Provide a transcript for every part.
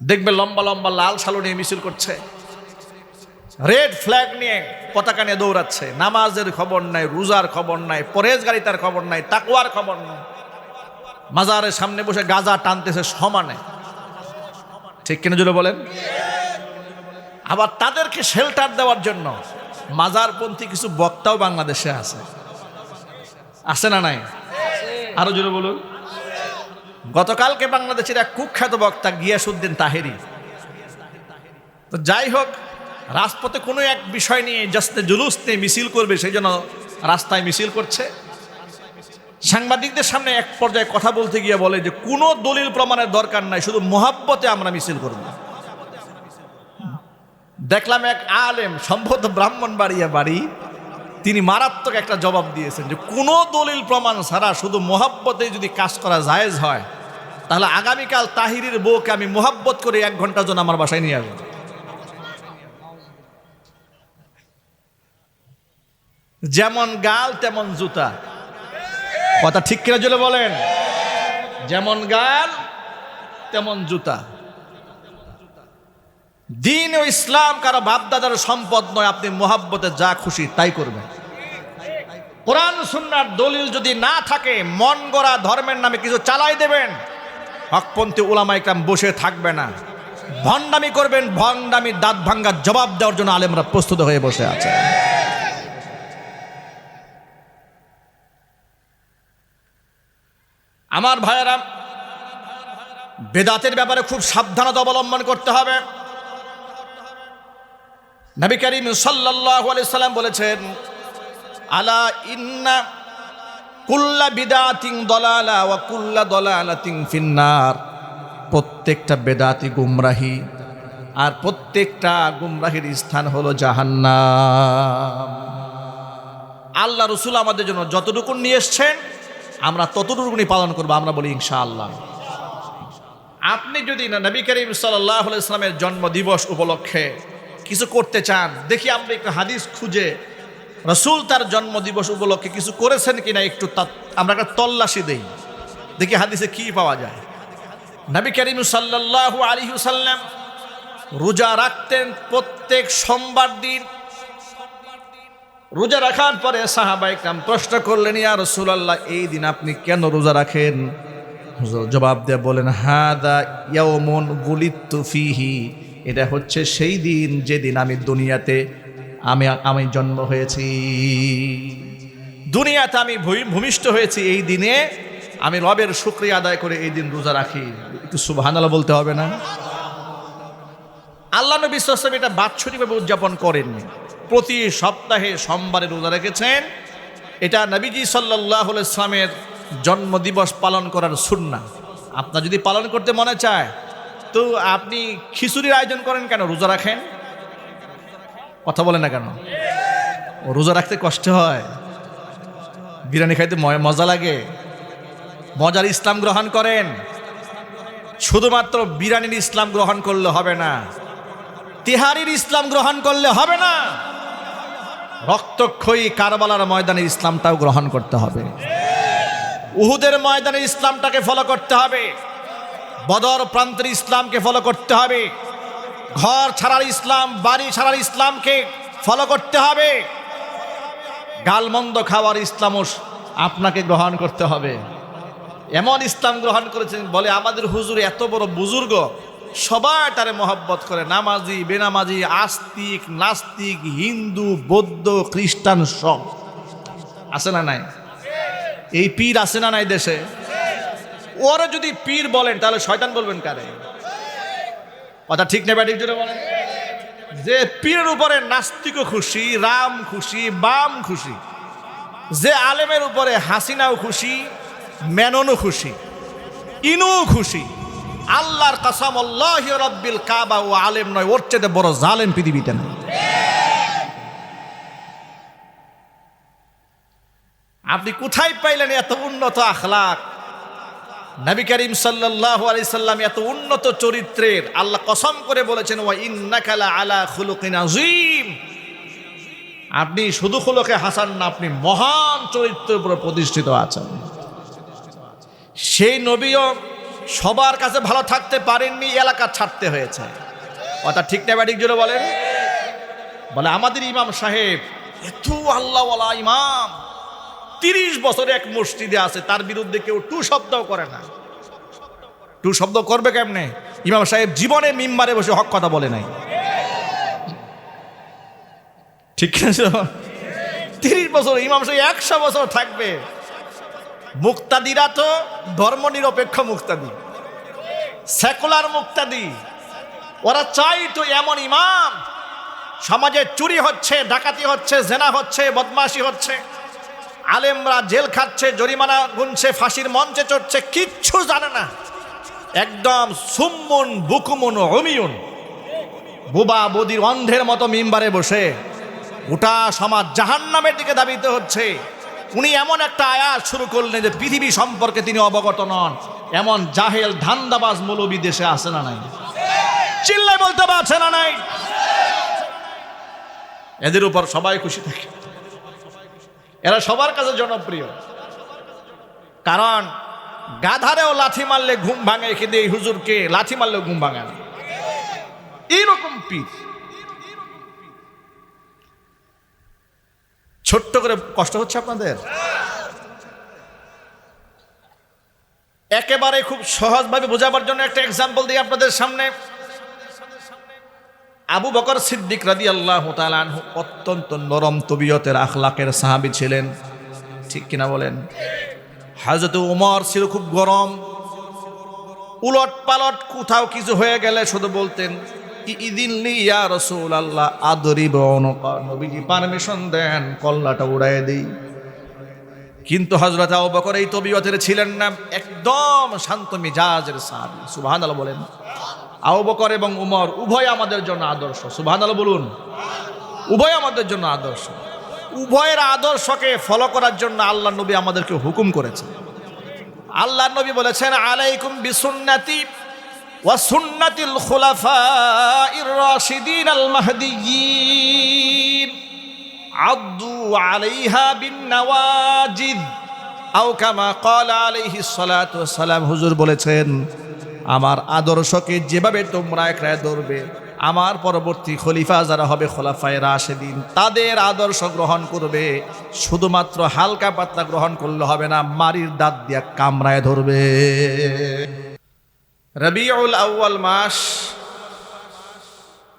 দেখবে লম্বা লম্বা লাল সালু নিয়ে মিছিল করছে। রেড ফ্ল্যাগ নিয়ে পতাকা নিয়ে দৌড়াচ্ছে। নামাজের খবর নাই, রোজার খবর নাই পরেজগারিতার খবর নাই তাকুয়ার খবর নাই। মাজারের সামনে বসে গাজা টানতেছে সমানে। ঠিক কিনা জুড়ে বলেন? আবার তাদেরকে শেল্টার দেওয়ার জন্য মাজারপন্থী কিছু বক্তাও বাংলাদেশে আছে। আছে না নাই? আরও জুড়ে বলুন। গতকালকে বাংলাদেশের এক কুখ্যাত বক্তা গিয়াসুদ্দিন তাহেরি। তো যাই হোক, রাজপথে কোনো এক বিষয় নিয়ে জাস্তে জুলুস নিয়ে মিছিল করবে, সেই জন্য রাস্তায় মিছিল করছে। সাংবাদিকদের সামনে এক পর্যায়ে কথা বলতে গিয়ে বলে যে, কোনো দলিল প্রমাণের দরকার নাই, শুধু মোহাব্বতে আমরা মিছিল করব। দেখলাম এক আলেম, সম্ভবত ব্রাহ্মণবাড়িয়া বাড়ি, তিনি মারাত্মক একটা জবাব দিয়েছেন যে, কোনো দলিল প্রমাণ ছাড়া শুধু মোহাব্বতে যদি কাজ করা জায়েজ হয় তাহলে আগামীকাল তাহিরের বউকে আমি মোহাব্বত করে এক ঘণ্টার জন্য আমার বাসায় নিয়ে আসব। যেমন গাল, তেমন জুতা। কথা ঠিক কিনা জলে বলেন? যেমন গাল, তেমন জুতা। দিন ও ইসলাম কারও বাপদাদার সম্পদ নয়, আপনি মোহাব্বতে যা খুশি তাই করবেন। কোরআন, সুন্নার দলিল যদি না থাকে, মন গড়া ধর্মের নামে কিছু চালাই দেবেন। হকপন্থী ওলামা ইকরাম বসে থাকবে না। ভণ্ডামি করবেন, ভণ্ডামি দাঁত ভাঙ্গার জবাব দেওয়ার জন্য আলেমরা প্রস্তুত হয়ে বসে আছে। আমার ভাইয়েরা, বেদাতের ব্যাপারে খুব সাবধানতা অবলম্বন করতে হবে। নবী করিম সাল্লাল্লাহু আলাইহি সাল্লাম বলেছেন, আলা ইন্না কুল্লা বিদাতিং দলালা ওয়া কুল্লা দলালাতিং ফিন্নার। প্রত্যেকটা বেদাতি গুমরাহি, আর প্রত্যেকটা গুমরাহির স্থান হলো জাহান্নাম। আল্লাহ রসুল আমাদের জন্য যতটুকু নিয়ে এসছেন, আমরা ততটুকুনি পালন করব, আমরা বলি ইনশাআল্লাহ। আপনি যদি না, নবী করিম সাল্লাহ ইসলামের জন্মদিবস উপলক্ষে কিছু করতে চান, দেখি আমরা একটু হাদিস খুঁজে রসুল তার জন্মদিবস উপলক্ষে কিছু করেছেন কিনা একটু আমরা একটা তল্লাশি দেই। দেখি হাদিসে কি পাওয়া যায়। নবী করিম সাল্লাহ আলী সাল্লাম রোজা রাখতেন প্রত্যেক সোমবার দিন। রোজা রাখার পরে সাহাবাই কাম প্রশ্ন করলেন, ইয়া রসুলাল্লাহ, এই দিন আপনি কেন রোজা রাখেন? জবাব দিয়ে বলেন, হাদা ইয়াউমুন গুলিত্তু ফিহি। এটা হচ্ছে সেই দিন যেদিন আমি দুনিয়াতে আমি আমি জন্ম হয়েছি। দুনিয়াতে আমি ভূমিষ্ঠ হয়েছি এই দিনে। আমি রবের শুক্রিয়া আদায় করে এই দিন রোজা রাখি। একটু সুবহানাল্লাহ বলতে হবে না? আল্লাহ নবী সাল্লাম এটা বাৎসরিকভাবে উদযাপন করেননি। প্রতি সপ্তাহে সোমবারে রোজা রেখেছেন। এটা নবীজি সাল্লাহ ইসলামের জন্মদিবস পালন করার সুন্না আপনার যদি পালন করতে মনে চায়, তো আপনি খিচুড়ির আয়োজন করেন কেন? রোজা রাখেন? কথা বলে না কেন? রোজা রাখতে কষ্ট হয়। বিরিয়ানি খাইতে মজা লাগে। মজার ইসলাম গ্রহণ করেন। শুধুমাত্র বিরিয়ানির ইসলাম গ্রহণ করলে হবে না। তিহারির ইসলাম গ্রহণ করলে হবে না। রক্তক্ষয়ী কারবালার ময়দানে ইসলামটাও গ্রহণ করতে হবে। উহুদের ময়দানে ইসলামটাকে ফলো করতে হবে। বদর প্রান্তের ইসলামকে ফলো করতে হবে। ঘর ছাড়ার ইসলাম, বাড়ি ছাড়ার ইসলামকে ফলো করতে হবে। গালমন্দ খাওয়ার ইসলামও আপনাকে গ্রহণ করতে হবে। এমন ইসলাম গ্রহণ করেছেন, বলে আমাদের হুজুর এত বড় বুজুর্গ, সবাই তারে মহব্বত করে, নামাজি, বেনামাজি, আস্তিক, নাস্তিক, হিন্দু, বৌদ্ধ, খ্রিস্টান সব। আছে না নাই? এই পীর আছে না নাই দেশে? ওরা যদি পীর বলেন, তাহলে শয়তান বলবেন কারে? কথা ঠিক নেবে ঠিক জোরে বলেন। যে পীরের উপরে নাস্তিকও খুশি, রাম খুশি, বাম খুশি, যে আলেমের উপরে হাসিনাও খুশি, মেননও খুশি ইনু খুশি, আল্লাহর কাসাম আল্লাহ রব্বিল কাবা ও আলেম নয়, ওর চেয়ে বড় জালেম পৃথিবীতে নাই। আপনি কোথায় পাইলেন এত উন্নত আখলাক? নবী করিম সাল্লাহ আলি সাল্লাম এত উন্নত চরিত্রের আল্লাহ কসম করে বলেছেন, ওয়া ইন্নাকালা আলা খুলুকিন আজিম আপনি শুধু খুলকে হাসান না, আপনি মহান চরিত্রের উপরে প্রতিষ্ঠিত আছেন। সেই নবীও সবার কাছে ভালো থাকতে পারেননি, এলাকা ছাড়তে হয়েছে। কথা ঠিক না ব্যাটিক জুড়ে বলেন? বলে, আমাদের ইমাম সাহেব, এত আল্লাহওয়ালা ইমাম। তিরিশ বছরে এক মসজিদে আছে, তার বিরুদ্ধে কেউ টু শব্দও করে না। টু শব্দ করবে কেমনে? ইমাম সাহেব জীবনে মিম্বারে বসে হক কথা বলে নাই। ঠিক আছে তিরিশ বছর, ইমাম সাহেব একশো বছর থাকবে। মুক্তাদিরা তো ধর্ম নিরপেক্ষ মুক্তাদি। সেকুলার মুক্তাদি। ওরা চাই তো এমন ইমাম। সমাজে চুরি হচ্ছে, ডাকাতি হচ্ছে, জেনা হচ্ছে, বদমাশি হচ্ছে। আলেমরা জেল খাচ্ছে, জরিমানা গুনছে, ফাঁসির মঞ্চে চড়ছে, কিচ্ছু জানে না। একদম সুম্মন, বুকুমন, অমিয়ন। বুবা বদির অন্ধের মতো মিম্বারে বসে গোটা সমাজ জাহান্নামের দিকে দাবিতে হচ্ছে। উনি এমন একটা আয়াত শুরু করলেন যে পৃথিবী সম্পর্কে তিনি অবগত নন। এমন জাহেল, ধান্দাবাজ মৌলবী দেশে আসে না নাই? চিল্লাই বলতে পারছে না নাই? এদের উপর সবাই খুশি থাকে। এরা সবার কাছে জনপ্রিয়। কারণ গাধারেও লাথি মারলে ঘুম ভাঙে, কিন্তু এই হুজুরকে লাথি মারলেও ঘুম ভাঙে না। এইরকম পীর। ছোট্ট করে কষ্ট হচ্ছে আপনাদের? একেবারে খুব সহজভাবে বোঝাবার জন্য একটা এক্সাম্পল দিই আপনাদের সামনে। আবু বকর সিদ্দিক রাদি আল্লাহ অত্যন্ত নরম তবিয়তের আখলাকের সাহাবি ছিলেন। ঠিক কিনা বলেন? হাজরত উমর ছিল খুব গরম। উলট পালট কোথাও কিছু হয়ে গেলে শুধু বলতেন ইদিনলি ইয়া রসুল আল্লাহ আদরিব নবীজি পারমিশন দেন, কল্লাটা উড়াই দিই। কিন্তু হজরত আবু বকর এই তবিয়তের ছিলেন না, একদম শান্ত মিজাজের সাহাবি। সুবহানাল্লাহ বলেন। আবু বকর এবং উমর, উভয় আমাদের জন্য আদর্শ। সুবহানাল্লাহ বলুন। উভয় আমাদের জন্য আদর্শ। উভয়ের আদর্শকে ফলো করার জন্য আল্লাহ নবী আমাদেরকে হুকুম করেছেন। আল্লাহ নবী বলেছেন, আলাইকুম বিসুন্নাতি ওয়া সুন্নাতিল খুলাফাইর রাশিদিন আল মাহদিয়িন আদু আলাইহা বিন নওয়াজিদ। আও কামা ক্বালা আলাইহিস সালাতু ওয়াস সালাম। হুজুর বলেছেন আমার আদর্শকে যেভাবে তোমরা একরায় ধরবে, আমার পরবর্তী খলিফা যারা হবে খোলাফায় রাশেদিন, তাদের আদর্শ গ্রহণ করবে। শুধুমাত্র হালকা পাতলা গ্রহণ করলে হবে না, মারির দাঁত দিয়া কামড়ায় ধরবে। রবিউল আউয়াল মাস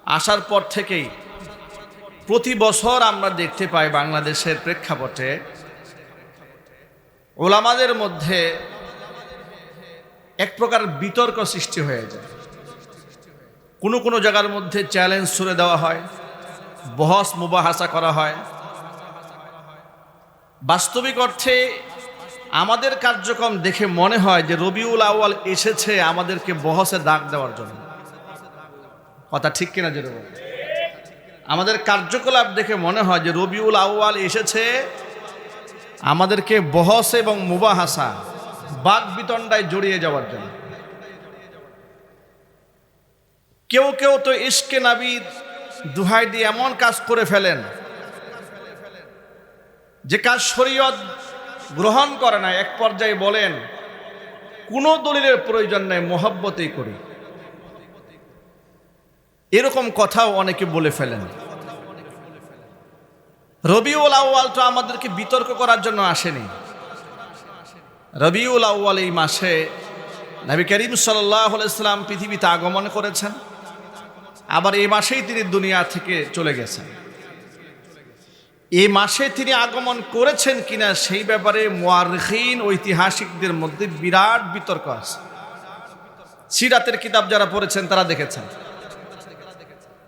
আসার পর থেকেই প্রতি বছর আমরা দেখতে পাই বাংলাদেশের প্রেক্ষাপটে। ওলামাদের মধ্যে এক প্রকার বিতর্ক সৃষ্টি হয়ে যায়। কোনো কোনো জায়গার মধ্যে চ্যালেঞ্জ ছুড়ে দেওয়া হয়, বহস মুবাহাসা করা হয়। বাস্তবিক অর্থে আমাদের কার্যক্রম দেখে মনে হয় যে রবিউল আউয়াল এসেছে আমাদেরকে বহসে দাগ দেওয়ার জন্য। কথা ঠিক কিনা যেটা আমাদের কার্যকলাপ দেখে মনে হয় যে রবিউল আউয়াল এসেছে আমাদেরকে বহস এবং মুবাহাসা বাক বিতণ্ডায় জড়িয়ে যাওয়ার জন্য। কেউ কেউ তো ইস্কে নাবিদ দুহাই দিয়ে এমন কাজ করে ফেলেন, যে কাজ শরীয়ত গ্রহণ করে না, এক পর্যায়ে বলেন, কোনো দলিলের প্রয়োজন নেই, মোহাব্বতেই করি। এরকম কথাও অনেকে বলে ফেলেন। রবিউল আউয়াল তো আমাদেরকে বিতর্ক করার জন্য আসেনি। রবিউল আউ্য়াল এই মাসে নবী করিম সাল্লাহ ইসলাম পৃথিবীতে আগমন করেছেন। আবার এই মাসেই তিনি দুনিয়া থেকে চলে গেছেন। এই মাসে তিনি আগমন করেছেন কিনা সেই ব্যাপারে মোয়ারখিন ঐতিহাসিকদের মধ্যে বিরাট বিতর্ক আছে। সিরাতের কিতাব যারা পড়েছেন তারা দেখেছেন।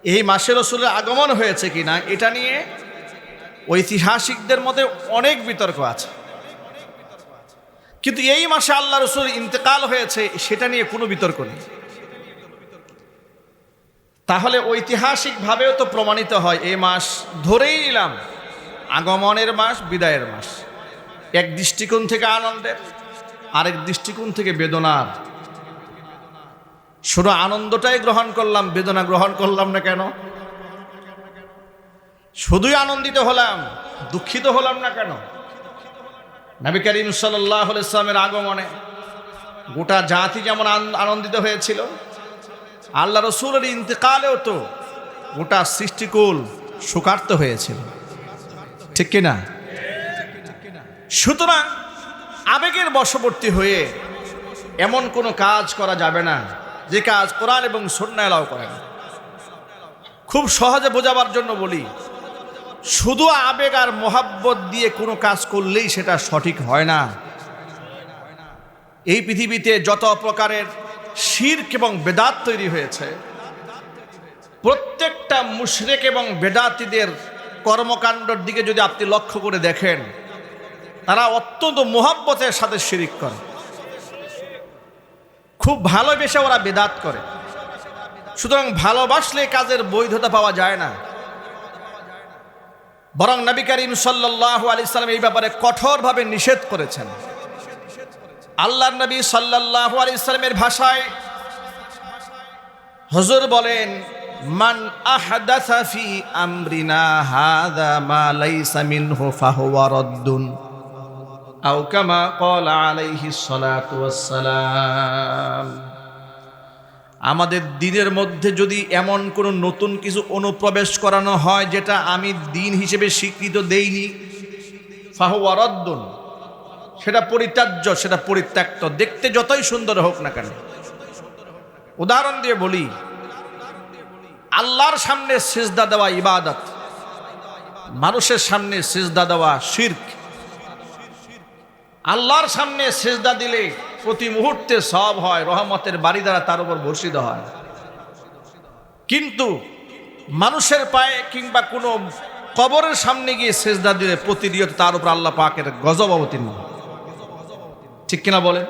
এই মাসে রসুলের আগমন হয়েছে কিনা, এটা নিয়ে ঐতিহাসিকদের মধ্যে অনেক বিতর্ক আছে। কিন্তু এই মাসে আল্লাহ রসুল ইন্তেকাল হয়েছে, সেটা নিয়ে কোনো বিতর্ক নেই। তাহলে ঐতিহাসিকভাবেও তো প্রমাণিত হয়, এই মাস ধরেই নিলাম, আগমনের মাস, বিদায়ের মাস। এক দৃষ্টিকোণ থেকে আনন্দের, আরেক দৃষ্টিকোণ থেকে বেদনার। শুধু আনন্দটাই গ্রহণ করলাম, বেদনা গ্রহণ করলাম না কেন? শুধুই আনন্দিত হলাম, দুঃখিত হলাম না কেন? নবী করিম সাল্লাহ আগমনে গোটা জাতি যেমন আন- আনন্দিত হয়েছিল, আল্লাহ রসুলের ইন্তেকালেও তো গোটা সৃষ্টিকুল শোকার্ত হয়েছিল। ঠিক কিনা? সুতরাং আবেগের বশবর্তী হয়ে এমন কোনো কাজ করা যাবে না, যে কাজ কোরআন এবং সন্না এলাও করে খুব সহজে বোঝাবার জন্য বলি শুধু আবেগ আর মোহাব্বত দিয়ে কোনো কাজ করলেই সেটা সঠিক হয় না। এই পৃথিবীতে যত প্রকারের শির্ক এবং বেদাত তৈরি হয়েছে, প্রত্যেকটা মুশরেক এবং বেদাতিদের কর্মকাণ্ডর দিকে যদি আপনি লক্ষ্য করে দেখেন, তারা অত্যন্ত মোহাব্বতের সাথে শিরিক করে। খুব ভালোবেসে ওরা বেদাত করে। সুতরাং ভালোবাসলে কাজের বৈধতা পাওয়া যায় না। বরং নবী করিম সাল্লাহ আলি সাল্লাম এই ব্যাপারে কঠোরভাবে নিষেধ করেছেন। আল্লাহ নবী সাল্লাহ আলি সাল্লামের ভাষায় হজুর বলেন, মান আহদাসা ফি আমরিনা হাদা মা লাইসা মিনহু ফাহুয়া রাদ্দুন আও কামা ক্বালা আলাইহিস সালাতু ওয়াস সালাম আমাদের দিনের মধ্যে যদি এমন কোনো নতুন কিছু অনুপ্রবেশ করানো হয়, যেটা আমি দিন হিসেবে স্বীকৃত দেইনি ফাহুয়ারদ্দুন সেটা পরিত্যাজ্য, সেটা পরিত্যক্ত। দেখতে যতই সুন্দর হোক না কেন। উদাহরণ দিয়ে বলি, আল্লাহর সামনে সিজদা দেওয়া ইবাদত, মানুষের সামনে সিজদা দেওয়া শির্ক। আল্লাহর সামনে সেজদা দিলে প্রতি মুহূর্তে সব হয়, রহমতের বাড়ি দ্বারা তার উপর বর্ষিত হয় কিন্তু মানুষের পায়ে কিংবা কোনো কবরের সামনে গিয়ে সেজদা দিলে প্রতিনিয়ত তার উপর আল্লাহ পাকের গজব অবতীর্ণ। ঠিক কিনা বলেন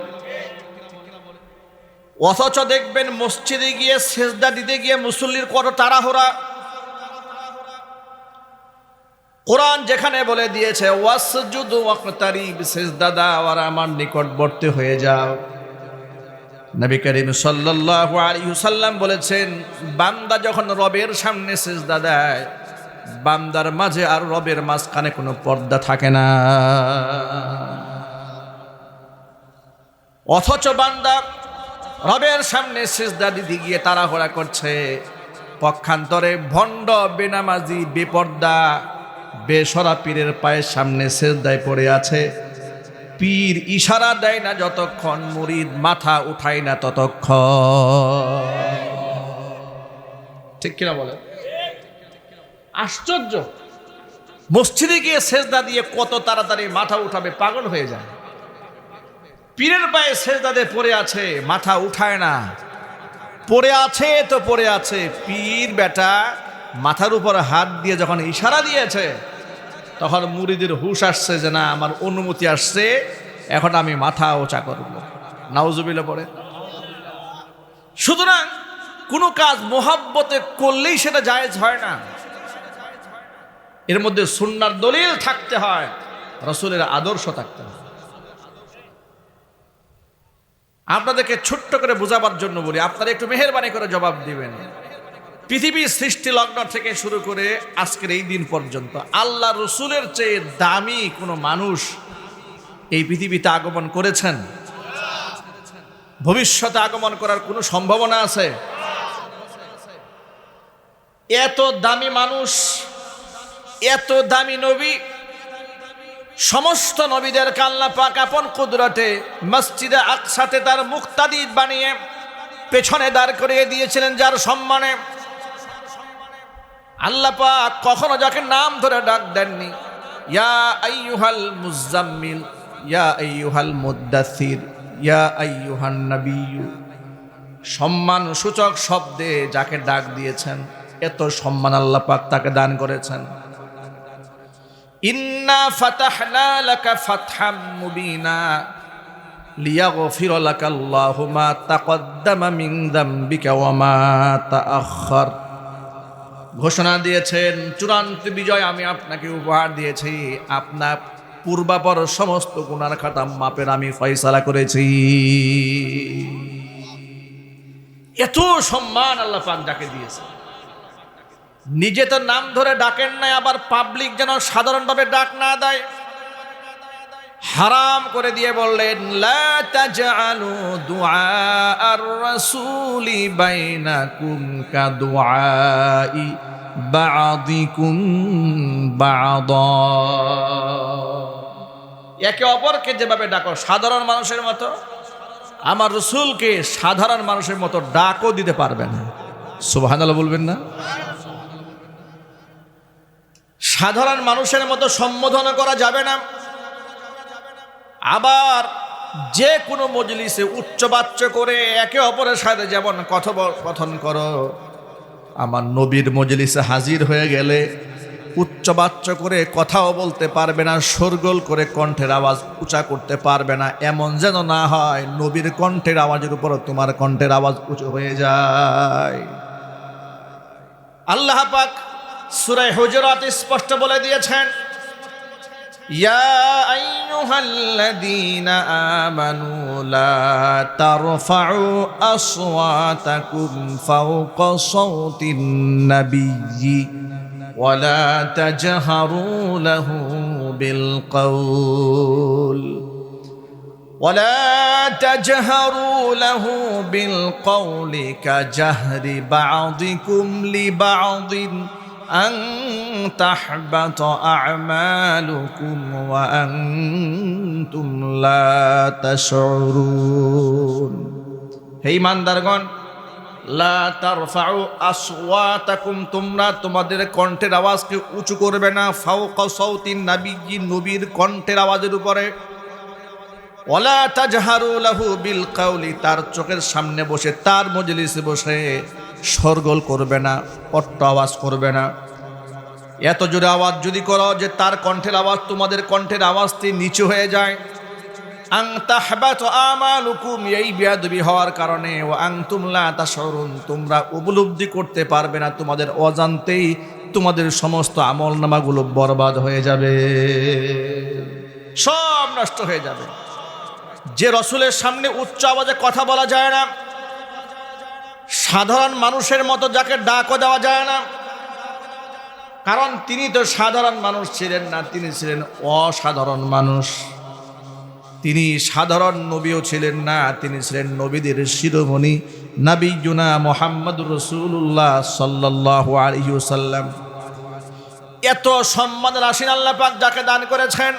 অথচ দেখবেন মসজিদে গিয়ে সেজদা দিতে গিয়ে মুসল্লির কত তাড়াহুড়া কোরআন যেখানে বলে দিয়েছে, ওয়াসজুদ ওয়াক্তারিব সেজদা দাও আর আমার নিকটবর্তী হয়ে যাও। নবী করিম সাল্লাল্লাহু আলাইহি বলেছেন, বান্দা যখন রবের সামনে সেজদা দেয়, বান্দার মাঝে আর রবের মাঝখানে কোনো পর্দা থাকে না। অথচ বান্দা রবের সামনে সেজদা দিদি গিয়ে তাড়াহুড়া করছে, পক্ষান্তরে ভণ্ড, বেনামাজি, বেপর্দা বেসরা পীরের পায়ের সামনে সেজদায় পড়ে আছে। পীর ইশারা দেয় না যতক্ষণ, মুরিদ মাথা উঠায় না ততক্ষণ। ঠিক কিনা বলে আশ্চর্য! মসজিদে গিয়ে সেজদা দিয়ে কত তাড়াতাড়ি মাথা উঠাবে, পাগল হয়ে যায়। পীরের পায়ে সেজদাতে পড়ে আছে, মাথা উঠায় না। পড়ে আছে তো পড়ে আছে। পীর বেটা মাথার উপর হাত দিয়ে যখন ইশারা দিয়েছে তখন মুড়িদের হুশ আসছে যে, না, আমার অনুমতি আসছে, এখন আমি মাথা ওচা করব। নাউজুবিলে পড়ে। সুতরাং কোনো কাজ মোহাব্বতে করলেই সেটা জায়েজ হয় না। এর মধ্যে সুন্নার দলিল থাকতে হয়, রসুলের আদর্শ থাকতে হয়। আপনাদেরকে ছোট্ট করে বোঝাবার জন্য বলি, আপনারা একটু মেহরবানি করে জবাব দিবেন। পৃথিবীর সৃষ্টি লগ্ন থেকে শুরু করে আজকের এই দিন পর্যন্ত আল্লাহ রসুলের চেয়ে দামি কোনো মানুষ এই পৃথিবীতে আগমন করেছেন? ভবিষ্যতে আগমন করার কোনো সম্ভাবনা আছে? এত দামি মানুষ, এত দামি নবী, সমস্ত নবীদের কাল্লা পাক আপন কুদরতে মসজিদে আকসাতে তার মুক্তাদি বানিয়ে পেছনে দাঁড় করিয়ে দিয়েছিলেন যার সম্মানে আল্লাহ পাক কখনো যাকে নাম ধরে ডাক দেননি। ইয়া আইয়ুহাল মুজাম্মিল, ইয়া আইয়ুহাল মুদ্দাসির ইয়া আইয়ুহান নাবিয়্যু। সম্মান সূচক শব্দে যাকে ডাক দিয়েছেন, এত সম্মান আল্লাহ তাকে দান করেছেন। ইন্না ফাতাহনা লাকা ফাতহাম মুবিনা, লিয়াগফির লাকা আল্লাহু মা তাকদ্দামা মিন যামবিকা ওয়া মা তাআখার ঘোষণা দিয়েছেন, চূড়ান্ত বিজয় আমি আপনাকে উপহার দিয়েছি। আপনার পূর্বাপর সমস্ত গুণার খাতা মাপের আমি ফয়সালা করেছি। এত সম্মান আল্লাহ পাক যাকে দিয়েছে নিজে তো নাম ধরে ডাকেন নাই, আবার পাবলিক যেন সাধারণভাবে ডাক না দেয়। হারাম করে দিয়ে বললেন রাসূলি বাইনাকুম কা দুআই বা'দিকুম বা'দা। একে অপরকে যেভাবে ডাকো, সাধারণ মানুষের মতো, আমার রসুলকে সাধারণ মানুষের মতো ডাকও দিতে পারবে না। সুবহানাল্লাহ বলবেন না? সাধারণ মানুষের মতো সম্বোধন করা যাবে না। আবার যে কোনো মজলিসে উচ্চবাচ্য করে একে অপরের সাথে যেমন কথোপকথন করো, আমার নবীর মজলিসে হাজির হয়ে গেলে উচ্চবাচ্য করে কথাও বলতে পারবে না, শোরগোল করে কণ্ঠের আওয়াজ উঁচা করতে পারবে না। এমন যেন না হয় নবীর কণ্ঠের আওয়াজের উপর তোমার কণ্ঠের আওয়াজ উঁচু হয়ে যায়। আল্লাহ পাক সুরায় হুজরাত স্পষ্ট বলে দিয়েছেন يا أيها الذين آمنوا لا ترفعوا أصواتكم فوق صوت النبي ولا تجهروا له بالقول ولا تجهروا له بالقول كجهر بعضكم لبعض أن تحبط أعمالكم وأنتم لا تشعرون হে ইমানদারগণ লা তারফাউ আসওয়াতাকুম তোমরা তোমাদের কণ্ঠের আওয়াজকে উঁচু করবে না ফাওকা সাউতিন নাবিয়্যি নবীর কণ্ঠের আওয়াজের উপরে ওলা তাজহারু লাহু বিল কাউলি তার চোখের সামনে বসে তার মজলিসে বসে সরগোল করবে না অট্ট আওয়াজ করবে না। এত জোরে আওয়াজ যদি করো যে তার কণ্ঠের আওয়াজ, তোমাদের কণ্ঠের আওয়াজটি নিচু হয়ে যায়। আং তাহবাত আমালুকুম, এই বিয়াদবি হওয়ার কারণে, ও আং তুমলা তাশরুন তোমরা উপলব্ধি করতে পারবে না, তোমাদের অজান্তেই তোমাদের সমস্ত আমল নামাগুলো বরবাদ হয়ে যাবে। সব নষ্ট হয়ে যাবে। যে রসুলের সামনে উচ্চ আওয়াজে কথা বলা যায় না সাধারণ মানুষের মতো যাকে ডাকও দেওয়া যায় না। কারণ তিনি তো সাধারণ মানুষ ছিলেন না, তিনি ছিলেন অসাধারণ মানুষ। তিনি সাধারণ নবীও ছিলেন না, তিনি ছিলেন নবীদের শিরোমণি নাবিজুনা মোহাম্মদ রসুল্লাহ সাল্লাহ আলহিউসাল্লাম এত সম্মান আসিন আল্লাহ পাক যাকে দান করেছেন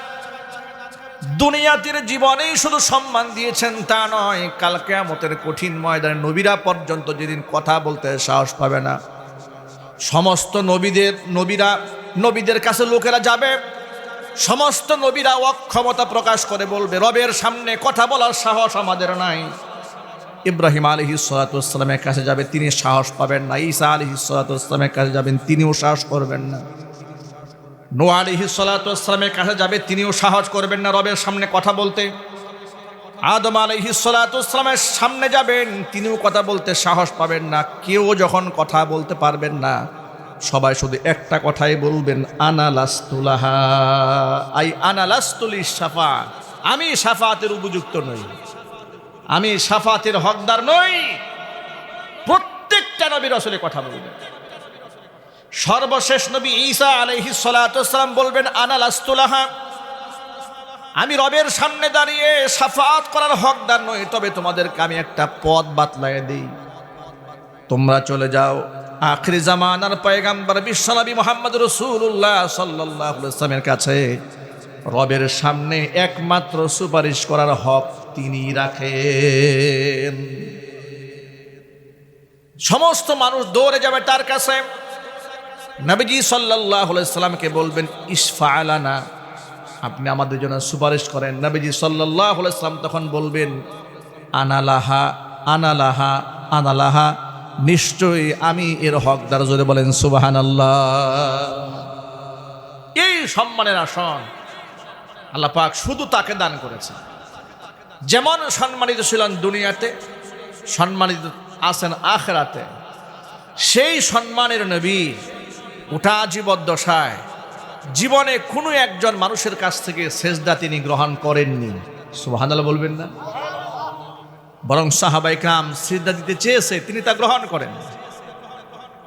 দুনিয়াতির জীবনেই শুধু সম্মান দিয়েছেন তা নয়, কাল কেয়ামতের কঠিন ময়দানে নবীরা পর্যন্ত যেদিন কথা বলতে সাহস পাবে না। সমস্ত নবীদের, নবীরা, নবীদের কাছে লোকেরা যাবে, সমস্ত নবীরা অক্ষমতা প্রকাশ করে বলবে, রবের সামনে কথা বলার সাহস আমাদের নাই। ইব্রাহিম আলহি সালাতামের কাছে যাবে, তিনি সাহস পাবেন না। ঈসা আলহি সালাতামের কাছে যাবেন, তিনিও সাহস করবেন না। নো আলহি সালাতামের কাছে যাবে, তিনিও সাহস করবেন না রবের সামনে কথা বলতে। আদম আলহি সালাতামের সামনে যাবেন, তিনিও কথা বলতে সাহস পাবেন না, কেউ যখন কথা বলতে পারবেন না, সবাই শুধু একটা কথাই বলবেন আনালাস্তুলাহা আই আনালাস্তুলি সাফা আমি সাফাতের উপযুক্ত নই। আমি সাফাতের হকদার নই। প্রত্যেকটা নবীর আসলে কথা বলবেন। সর্বশেষ নবী ঈসা আলহি সালাম বলবেন আনালাস্তুলাহা আমি রবের সামনে দাঁড়িয়ে সাফাত করার হকদার নই, তবে তোমাদেরকে আমি একটা পথ বাতলায় দিই। তোমরা চলে যাও। আখরি জামানার পয়গাম্বর বিশ্বনবী মোহাম্মদ রসুল্লাহ সাল্লামের কাছে রবের সামনে একমাত্র সুপারিশ করার হক তিনি রাখেন। সমস্ত মানুষ দৌড়ে যাবে তার কাছে। নবীজি সাল্লাহ সাল্লামকে বলবেন ইসফা আলানা আপনি আমাদের জন্য সুপারিশ করেন। নবীজি সাল্লাহ সাল্লাম তখন বলবেন, আনালাহা আনালাহা আনালাহা। নিশ্চয়ই আমি এর হকদার, জোরে বলেন সুবাহান এই সম্মানের আসন আল্লাহ পাক শুধু তাকে দান করেছে যেমন সম্মানিত ছিলেন দুনিয়াতে, সম্মানিত আছেন আখেরাতে, সেই সম্মানের নবী উঠা জীবদ্দশায়। জীবনে কোনো একজন মানুষের কাছ থেকে সেজদা তিনি গ্রহণ করেননি। সুবাহান বলবেন না। বরং সাহাবাই কাম সিদ্ধা দিতে চেয়েছে, তিনি তা গ্রহণ করেন।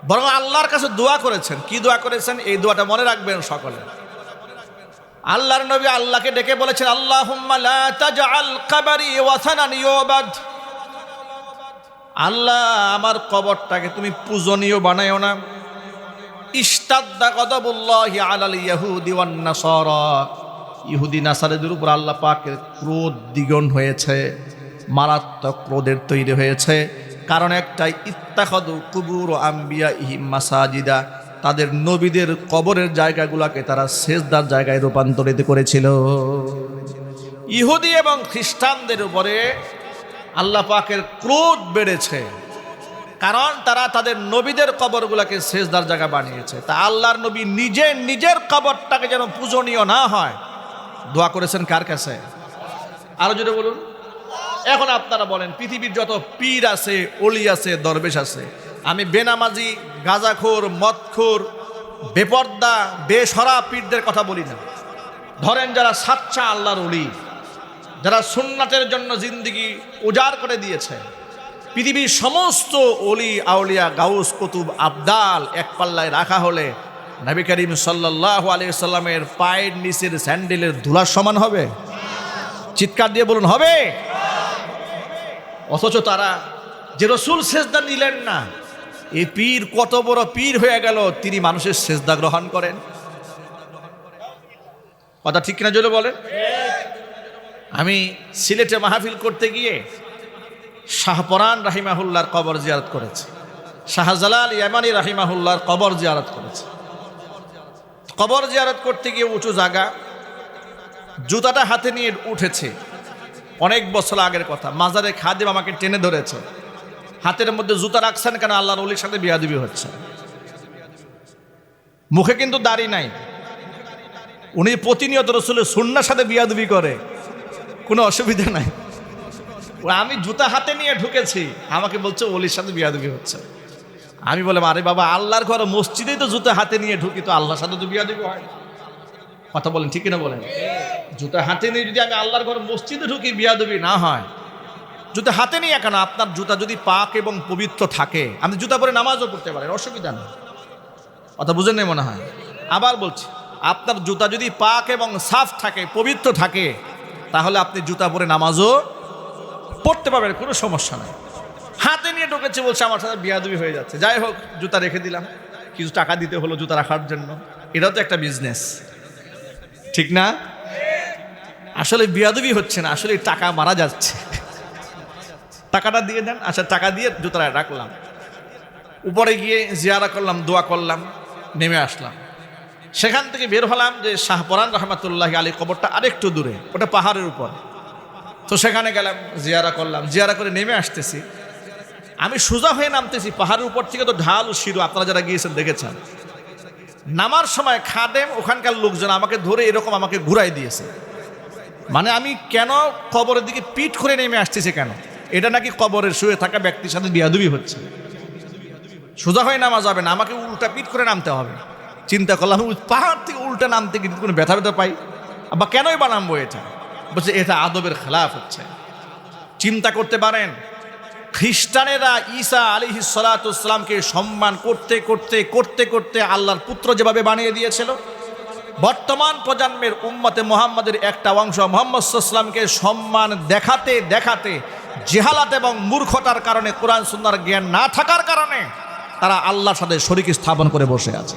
বরং আল্লাহর কাছে দোয়া করেছেন। কি দোয়া করেছেন? এই দোয়াটা মনে রাখবেন সকলে। আল্লাহর নবী আল্লাহকে ডেকে বলেছেন আল্লাহ আল্লাহ, আমার কবরটাকে তুমি পূজনীয় বানায়ও না। ইস্তাদ্দা গদাবুল্লাহি আলাল ইয়াহুদি ওয়ান নাসারা। ইহুদি নাসারাদের উপর আল্লাহ পাকের ক্রোধ দ্বিগুণ হয়েছে, মারাত্মক ক্রোধের তৈরি হয়েছে। কারণ একটাই ইত্তাখাদু কুবুর ও আম্বিয়া ইহিম মাসাজিদা। তাদের নবীদের কবরের জায়গাগুলোকে তারা শেষদার জায়গায় রূপান্তরিত করেছিল। ইহুদি এবং খ্রিস্টানদের উপরে আল্লাহ পাকের ক্রোধ বেড়েছে। কারণ তারা তাদের নবীদের কবরগুলোকে শেষদার জায়গা বানিয়েছে। তা আল্লাহর নবী নিজে নিজের কবরটাকে যেন পূজনীয় না হয়। দোয়া করেছেন কার কাছে? আরও যদি বলুন। এখন আপনারা বলেন, পৃথিবীর যত পীর আছে অলি আছে, দরবেশ আছে, আমি বেনামাজি, গাজাখোর, মদখোর, বেপর্দা, বেসরা পীরদের কথা বলি না। ধরেন যারা সাচ্চা আল্লাহর অলি যারা সুন্নাতের জন্য জিন্দিগি উজাড় করে দিয়েছে পৃথিবীর সমস্ত অলি, আউলিয়া, গাউস, কুতুব, আবদাল এক পাল্লায় রাখা হলে নবী করিম সাল্লাহ আলিয়া সাল্লামের পায়ের নিচের স্যান্ডেলের ধুলার সমান হবে? চিৎকার দিয়ে বলুন, হবে? অথচ তারা যে রসুল সেজদা নিলেন না, এই পীর কত বড় পীর হয়ে গেল, তিনি মানুষের সেজদা গ্রহণ করেন। কথা ঠিক কিনা জলে বলেন? আমি সিলেটে মাহফিল করতে গিয়ে শাহপরান রাহিমাহুল্লার কবর জিয়ারত করেছে। শাহজালাল ইয়ামানি রাহিমাহুল্লার কবর জিয়ারত করেছে। কবর জিয়ারত করতে গিয়ে উঁচু জায়গা, জুতাটা হাতে নিয়ে উঠেছে। অনেক বছর আগের কথা। মাজারে খাদিম আমাকে টেনে ধরেছে। হাতের মধ্যে জুতা রাখছেন কেন? আল্লাহর অলির সাথে বিয়াদিবি হচ্ছে। মুখে কিন্তু দাড়ি নাই। উনি প্রতিনিয়ত রসুলের সুন্নার সাথে বিয়াদবি করে। কোনো অসুবিধা নাই। আমি জুতা হাতে নিয়ে ঢুকেছি। আমাকে বলছে, অলির সাথে বিয়াদবি হচ্ছে। আমি বললাম, আরে বাবা, আল্লাহর ঘরে মসজিদেই তো জুতা হাতে নিয়ে ঢুকি, তো আল্লাহর সাথে তো বিয়াদবি হয় কথা বলেন, ঠিক না বলেন? জুতা হাতে নিয়ে যদি আমি আল্লাহর ঘরে মসজিদে ঢুকি, বিয়াদবি না হয়। জুতা হাতে নিয়ে কেন? আপনার জুতা যদি পাক এবং পবিত্র থাকে, আপনি জুতা পরে নামাজও পড়তে পারেন, অসুবিধা নেই। কথা বুঝেন নেই মনে হয়? আবার বলছি, আপনার জুতা যদি পাক এবং সাফ থাকে, পবিত্র থাকে, তাহলে আপনি জুতা পরে নামাজও পড়তে পারবেন, কোনো সমস্যা নাই। হাতে নিয়ে ঢুকেছে বলছে, আমার সাথে বিয়াদবি হয়ে যাচ্ছে। যাই হোক, জুতা রেখে দিলাম। কিছু টাকা দিতে হলো জুতা রাখার জন্য। এটাও তো একটা বিজনেস ঠিক না? আসলে বিয়াদবি হচ্ছে না, আসলে টাকা মারা যাচ্ছে। টাকাটা দিয়ে দেন আচ্ছা টাকা দিয়ে জুতাটা রাখলাম। উপরে গিয়ে জিয়ারা করলাম, দোয়া করলাম, নেমে আসলাম। সেখান থেকে বের হলাম যে শাহপরান রহমতুল্লাহ আলী কবরটা আরেকটু দূরে, ওটা পাহাড়ের উপর। তো সেখানে গেলাম, জিয়ারা করলাম। জিয়ারা করে নেমে আসতেছি। আমি সোজা হয়ে নামতেছি, পাহাড়ের উপর থেকে তো ঢাল শিরো আপনারা যারা গিয়েছেন দেখেছেন। নামার সময় খাদেম, ওখানকার লোকজন আমাকে ধরে এরকম আমাকে ঘুরাই দিয়েছে। মানে আমি কেন কবরের দিকে পিঠ করে নেমে আসতেছি কেন? এটা নাকি কবরের শুয়ে থাকা ব্যক্তির সাথে বিয়াদুবি হচ্ছে। সোজা হয়ে নামা যাবে না, আমাকে উল্টা পিঠ করে নামতে হবে। চিন্তা করলাম, পাহাড় থেকে উল্টা নামতে যদি কোনো ব্যথা ব্যথা পাই বা কেনই বা নামবো এটা? বলছে, এটা আদবের খেলাফ হচ্ছে। চিন্তা করতে পারেন, খ্রিস্টানেরা ঈসা আলী সালাতামকে সম্মান করতে করতে করতে করতে আল্লাহর পুত্র যেভাবে বানিয়ে দিয়েছিল, বর্তমান প্রজন্মের উম্মতে মোহাম্মদের একটা অংশ মোহাম্মদ সাল্লামকে সম্মান দেখাতে দেখাতে, জেহালাত এবং মূর্খতার কারণে, কোরআন সুন্নার জ্ঞান না থাকার কারণে তারা আল্লাহর সাথে শরিক স্থাপন করে বসে আছে।